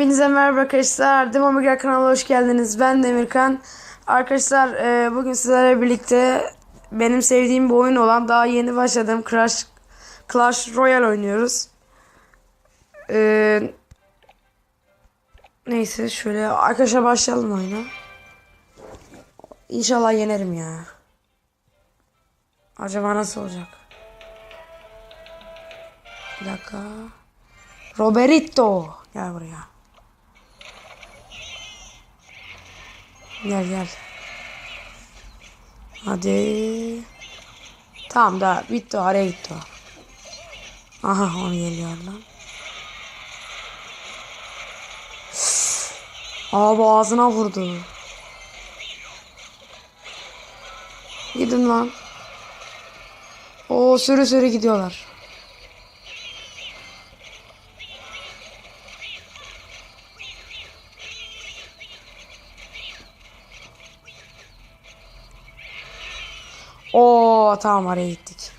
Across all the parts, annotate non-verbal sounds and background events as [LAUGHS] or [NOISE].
Hepinize merhaba arkadaşlar. Demomigra kanalına hoş geldiniz. Ben Demirkan. Arkadaşlar e, bugün sizlerle birlikte benim sevdiğim bir oyun olan daha yeni başladığım Crash Clash Royale oynuyoruz. E, neyse şöyle arkadaşlar başlayalım oyuna. İnşallah yenerim ya. Acaba nasıl olacak? Bir dakika. Roberito. Gel buraya. Gel gel. Hadi. Tamam da bitti o, araya gitti o. Aha onu geliyor lan. Abi ağzına vurdu. Gidin lan. O sürü sürü gidiyorlar. Oo tamam araya gittik.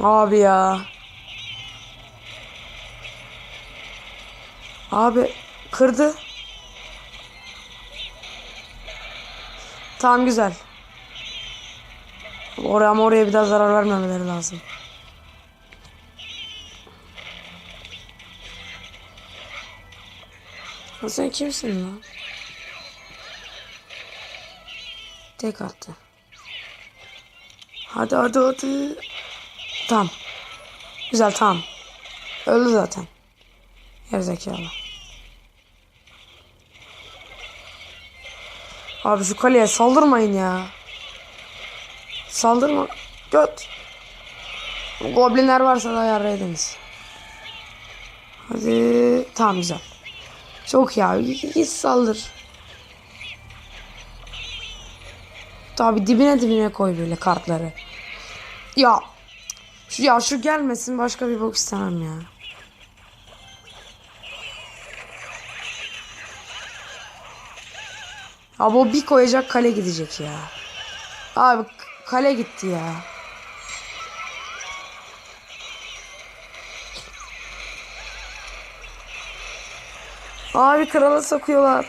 Abi ya. Abi kırdı. Tamam güzel. Oraya ama oraya bir daha zarar vermemeleri lazım. Sen kimsin lan? Tek attı. Hadi hadi hadi. Tamam. Güzel tamam. Öldü zaten. Gerizekalı. Abi şu kaleye saldırmayın ya. Saldırma. Göt. Goblinler varsa da ayarla ediniz. Hadi. Tamam güzel. Çok ya. Git saldır. Tabi dibine dibine koy böyle kartları. Ya. Şu, ya şu gelmesin başka bir bok istemem ya. Abi o bir koyacak kale gidecek ya. Abi kale gitti ya. Abi krala sokuyorlar.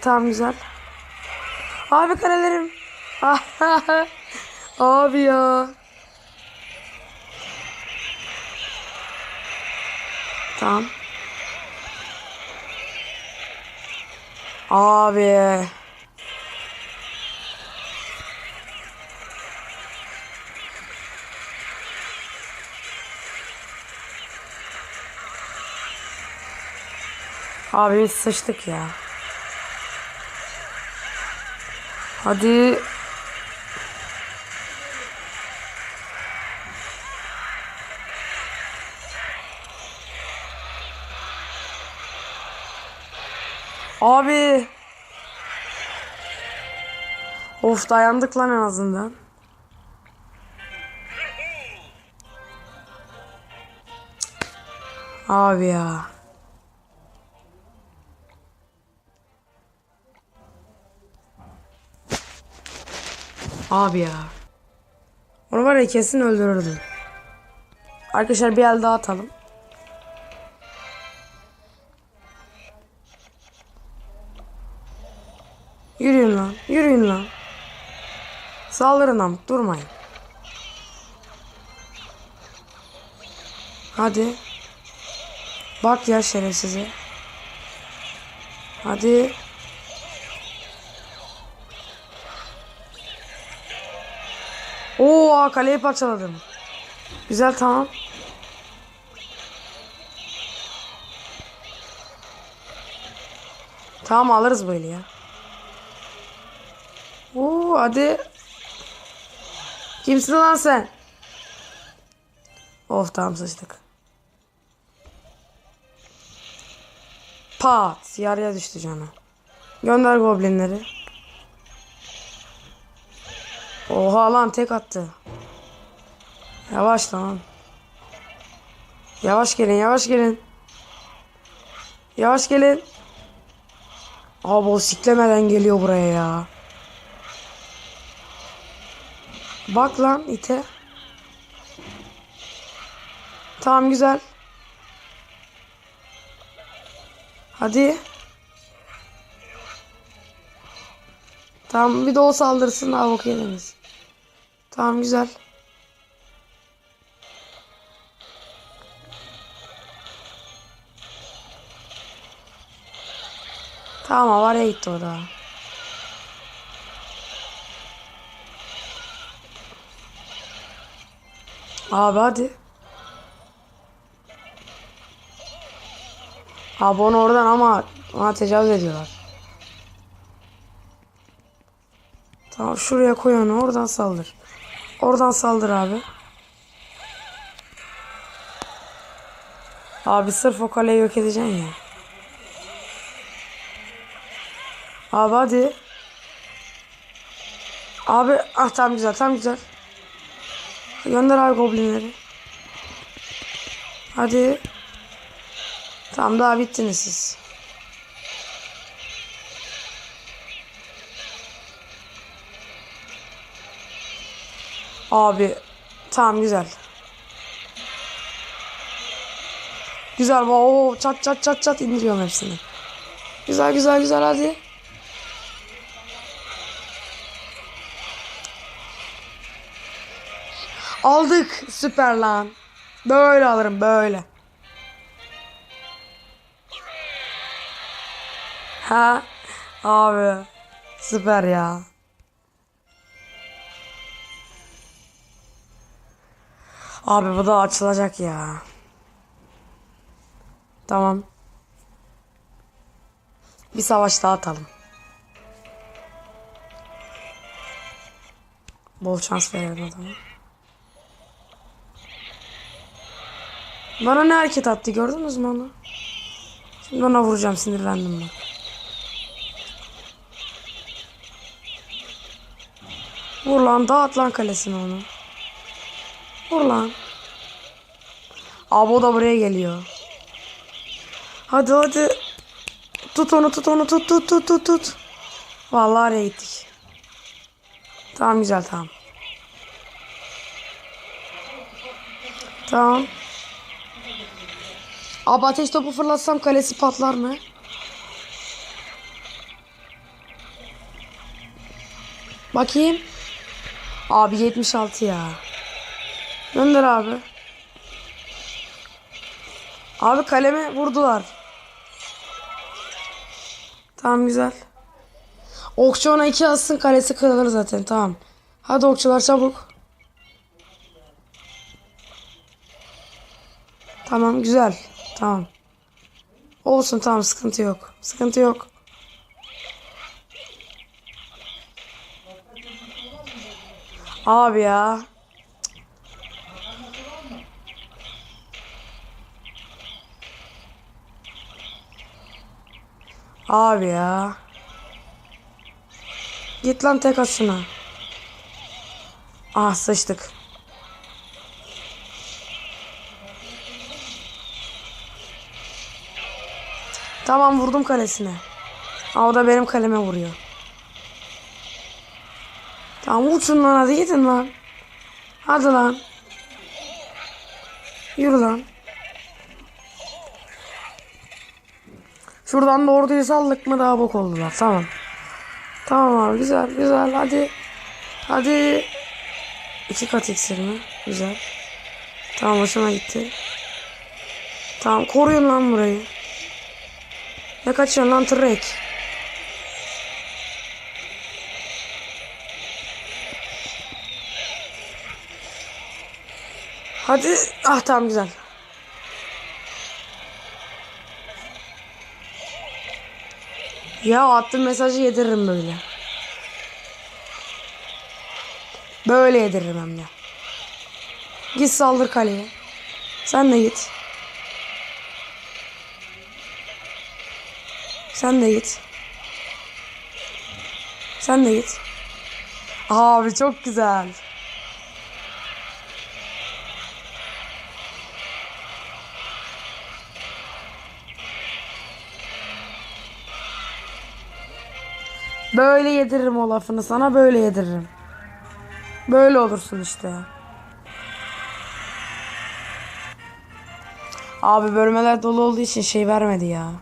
Tamam güzel. Abi kalelerim. [LAUGHS] Abi ya. Tamam. Abi. Abi sıçtık ya. Hadi. Abi. Of dayandık lan en azından. Abi ya. Abi ya. Onu var ya kesin öldürürdüm. Arkadaşlar bir el daha atalım. Yürüyün lan. Yürüyün lan. Saldırın lan. Durmayın. Hadi. Bak ya şerefsize. Hadi. Oo kaleyi parçaladım. Güzel tamam. Tamam alırız böyle ya. Oo hadi. Kimsin lan sen? Of tamam sıçtık. Pat yarıya düştü canı. Gönder goblinleri. Oha lan tek attı. Yavaş lan. Yavaş gelin yavaş gelin. Yavaş gelin. Abi o siklemeden geliyor buraya ya. Bak lan ite. Tamam güzel. Hadi. Tamam bir de o saldırsın daha bok yediniz. Tamam güzel. Tamam havaya gitti o da. Abi hadi. Abi onu oradan ama ona tecavüz ediyorlar. Tamam şuraya koy onu oradan saldır. Oradan saldır abi. Abi sırf o kaleyi yok edeceksin ya. Abi hadi. Abi ah tam güzel tam güzel. Gönder abi goblinleri. Hadi. Tamam daha bittiniz siz. Abi tamam güzel. Güzel. Oo, çat çat çat çat indiriyorum hepsini. Güzel güzel güzel hadi. Aldık. Süper lan. Böyle alırım böyle. Ha? Abi. Süper ya. Abi bu da açılacak ya. Tamam. Bir savaş daha atalım. Bol şans verelim adama. Bana ne hareket attı gördünüz mü onu? Şimdi ona vuracağım sinirlendim ben. Vur lan dağıt lan kalesine onu. Vur lan. Abi o da buraya geliyor. Hadi hadi. Tut onu tut onu tut tut tut tut tut. Vallahi araya gittik. Tamam güzel tamam. Tamam. Abi ateş topu fırlatsam kalesi patlar mı? Bakayım. Abi 76 ya. Gönder abi. Abi kaleme vurdular. Tamam güzel. Okçu ona iki atsın kalesi kırılır zaten tamam. Hadi okçular çabuk. Tamam güzel. Tamam. Olsun tamam sıkıntı yok. Sıkıntı yok. Abi ya. Abi ya. Git lan tek at şuna. Ah sıçtık. Tamam vurdum kalesine. Aa, o da benim kaleme vuruyor. Tamam uçun lan hadi gidin lan. Hadi lan. Yürü lan. Şuradan da orduyu saldık mı daha bok oldular. Tamam. Tamam abi güzel güzel hadi. Hadi. İki kat iksir mi? Güzel. Tamam hoşuma gitti. Tamam koruyun lan burayı. Ne kaçıyorsun lan tırrek? Hadi. Ah tamam güzel. Ya attığım mesajı yediririm böyle. Böyle yediririm hem de. Git saldır kaleye. Sen de git. Sen de git. Sen de git. Abi çok güzel. Böyle yediririm o lafını sana böyle yediririm. Böyle olursun işte. Abi bölmeler dolu olduğu için şey vermedi ya.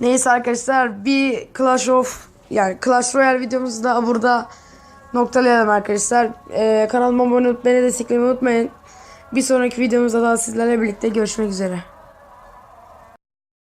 Neyse arkadaşlar bir Clash of yani Clash Royale videomuzu da burada noktalayalım arkadaşlar. Ee, kanalıma abone olup beni desteklemeyi unutmayın. Bir sonraki videomuzda da sizlerle birlikte görüşmek üzere.